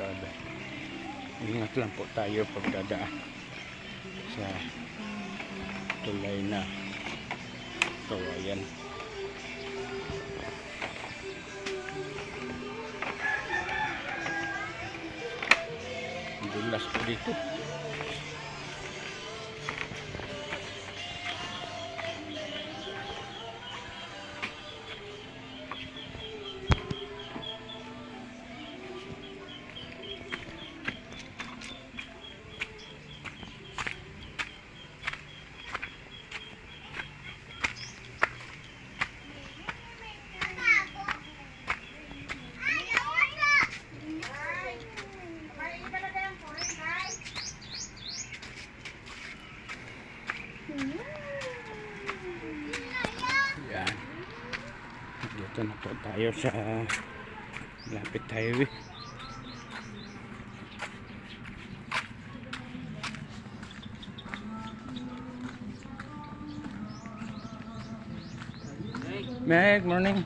kabay. Ingat lang po tayo pagdadaan sa tulay na ito. Ayan. Dulas po dito. Dito na po tayo sa lapit highway. Meg, morning.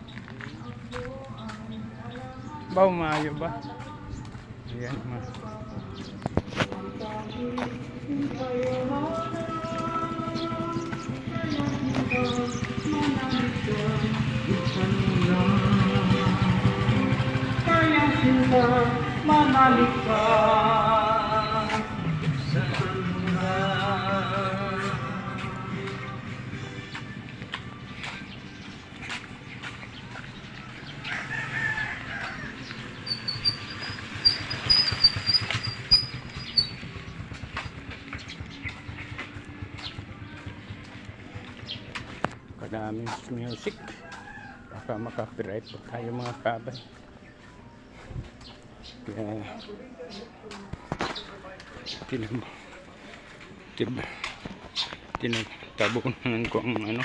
Ba, umayo ba? Ayan, ma. Kaya sila manalik ka sa kanila. Kadaming music. Baka makapiright po tayo mga kabay. Kaya tinab tib tinatabunan ko ang ano.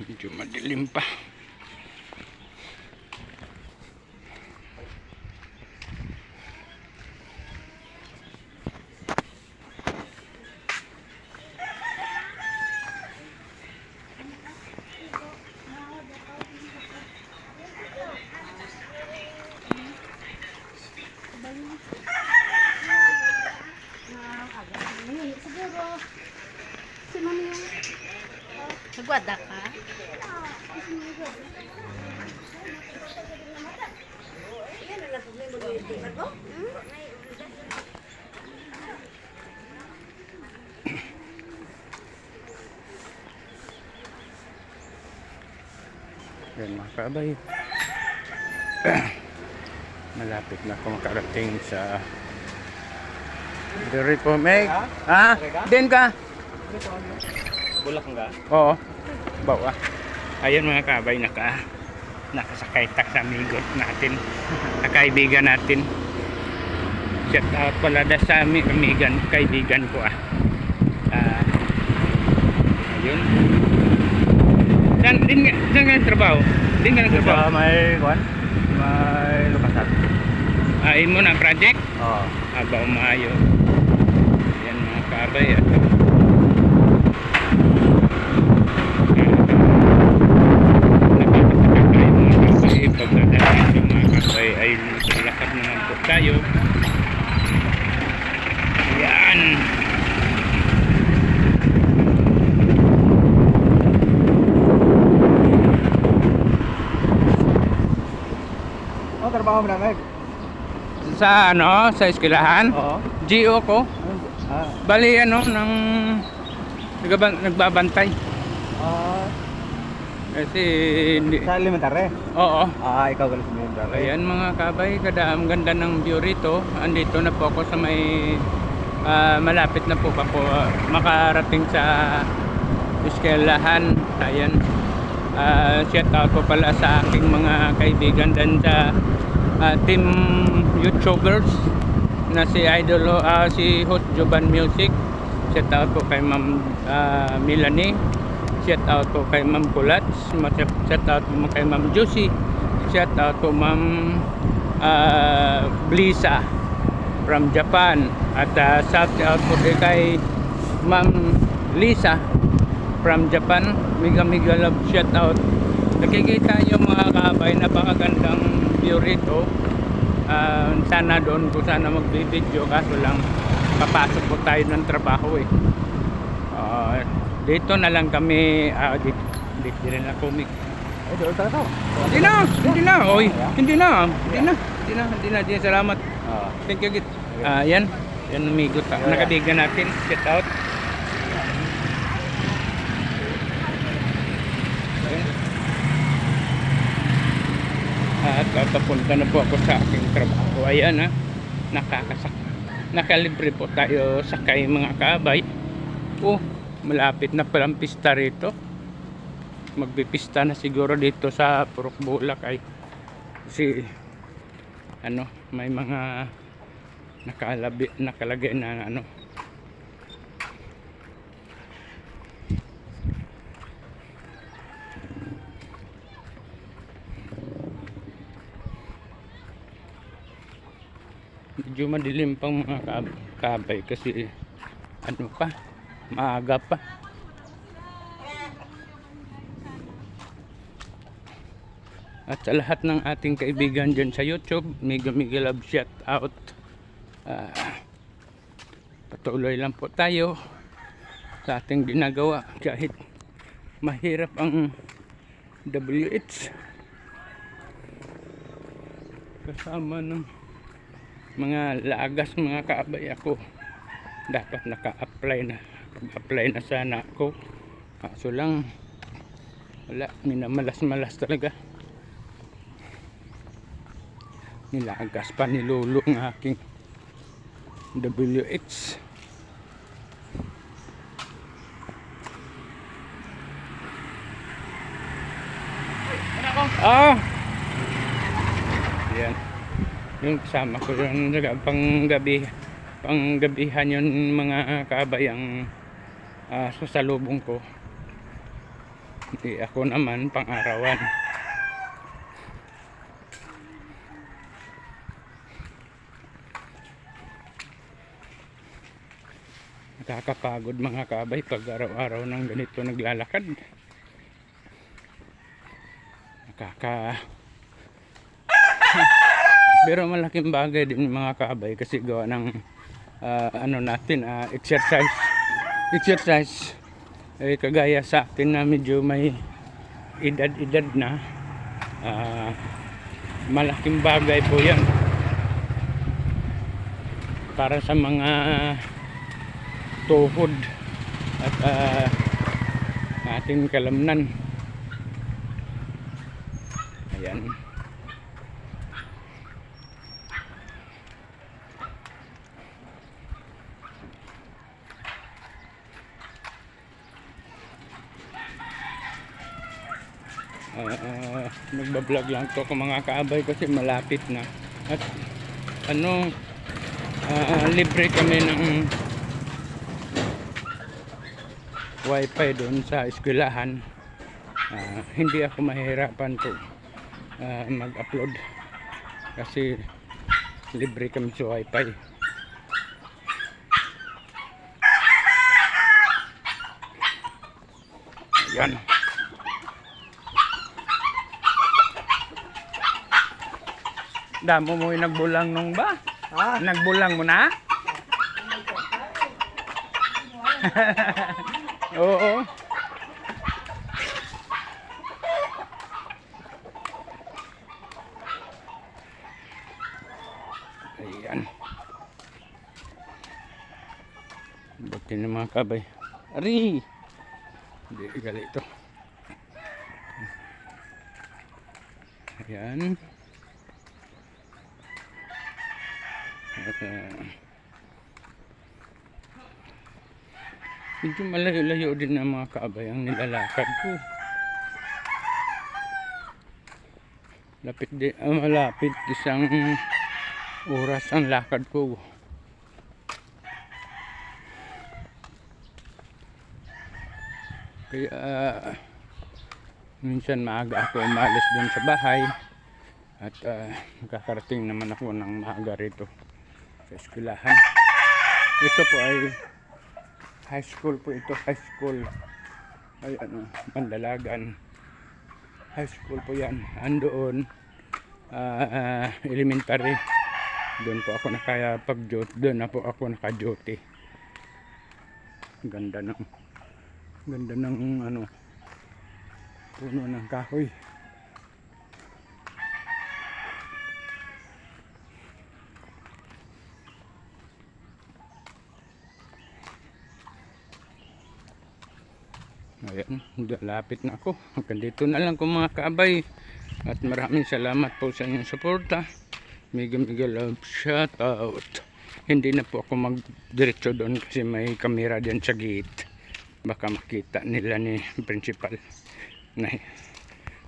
Medyo madilim pa Siguro. Si Mami yung... Nagwada ka? Yan mga kabay. Malapit na ako makarating sa Diri po, Meg. Ha? Din ka? Bulak nga? Oo. Bawa. Ayun mga kabay, naka nakasakay tak sa natin. Nakaibigan natin. Shout out pala da sa ami, amigan, kaibigan ko ah. Ah, ayun. Saan, din saan ka nagtrabaho? Din ka nagtrabaho? may kwan? Ain mo na project? Oo. Aba umayo. Yan mga kabay at Pagdadaan yung mga ay lakad naman po tayo. Yan. Oh, trabaho mo na, Meg? Sa ano, sa eskwelahan, Oo. GO ko. Ah. Bali ano, ng nagbaban- nagbabantay. Ah, Kasi hindi, sa elementary? oo. Ah, ikaw galing sa elementary. Ayan mga kabay, kada ang ganda ng view rito. Andito na po ako sa may ah, malapit na po ako ah, makarating sa eskwelahan. Ayan. Ah, shout out po pala sa aking mga kaibigan dan sa ah, team YouTubers na si Idol ah, si Hot Joban Music. Shout out po kay Ma'am ah, Melanie. Shout out po kay Ma'am Kulats. Shout out po kay Ma'am Josie. Shout out po Ma'am ah, Blisa from Japan. At ah, shout out po kay Ma'am Lisa from Japan. Mega mega love shout out. Nakikita nyo mga kabay, napakagandang view rito. Ah, sana doon ko sana magbibideo kaso lang papasok po tayo ng trabaho eh. Ah, dito na lang kami, ah, dito, dito rin lang kami. Eh, doon tayo to. Hindi na, hindi na, oy, hindi na, hindi na, hindi na, hindi na, hindi na, salamat. Thank you, Git. Ah, yan, yan. Yeah. Nakadigan natin, get out. Ayan. At papunta na po ako sa aking trabaho. Ayan ha, nakakasak. Nakalibre po tayo sakay mga kabay. Oh, malapit na palang pista rito. Magbipista na siguro dito sa Purok Bulak ay si ano, may mga nakalabi, nakalagay na ano medyo madilim pang mga kab- kabay kasi ano pa maaga pa. At sa lahat ng ating kaibigan dyan sa YouTube mega mega love shout out. Ah, patuloy lang po tayo sa ating ginagawa kahit mahirap ang WH kasama ng mga lagas mga kaabay ako. Dapat naka-apply na. Pag-apply na sana ako. Kaso lang wala. Minamalas-malas talaga. Nilagas pa ni Lolo ang aking WH Ah! Yan. Yung kasama ko yun naga pang gabi pang gabihan yun mga kabayang uh, sasalubong ko. Hindi ako naman pang arawan. nakakapagod mga kabay pag araw-araw ng ganito naglalakad nakaka pero malaking bagay din mga kabay kasi gawa ng ah, ano natin ah, exercise. Exercise. Eh, kagaya sa atin na medyo may edad-edad na ah, malaking bagay po yan. Para sa mga tuhod at ah, ating kalamnan ayan Ah, nagbablog lang to ko mga kaabay kasi malapit na. At ano ah, libre kami ng wifi doon sa eskwelahan. Ah, hindi ako mahirapan po ah, mag-upload. Kasi libre kami sa wifi. Ayan damo mo yung nagbulang nung ba? Ah, Nagbulang mo na? Oo. Ayan. Buti na mga kabay. Ari! Hindi, gali ito. Ayan. At, medyo malayo-layo din ang mga kaabay ang nilalakad ko. Lapit di, ah, malapit isang oras ang lakad ko. Kaya ah, minsan maaga ako umalis dun sa bahay at ah, nakakarating naman ako ng maaga rito sa eskwelahan. Ito po ay high school po ito, high school. ay ano, Mandalagan. High school po yan. Andoon, ah, ah, elementary. Doon po ako pag doon na po ako naka-duty. Ganda ng ganda ng ano puno ng kahoy. Ayan, lapit na ako. Hanggang dito na lang ko mga kaabay. At maraming salamat po sa inyong suporta. Mega mega love shout out. Hindi na po ako magdiretso doon kasi may kamera din sa gate. Baka makita nila ni principal na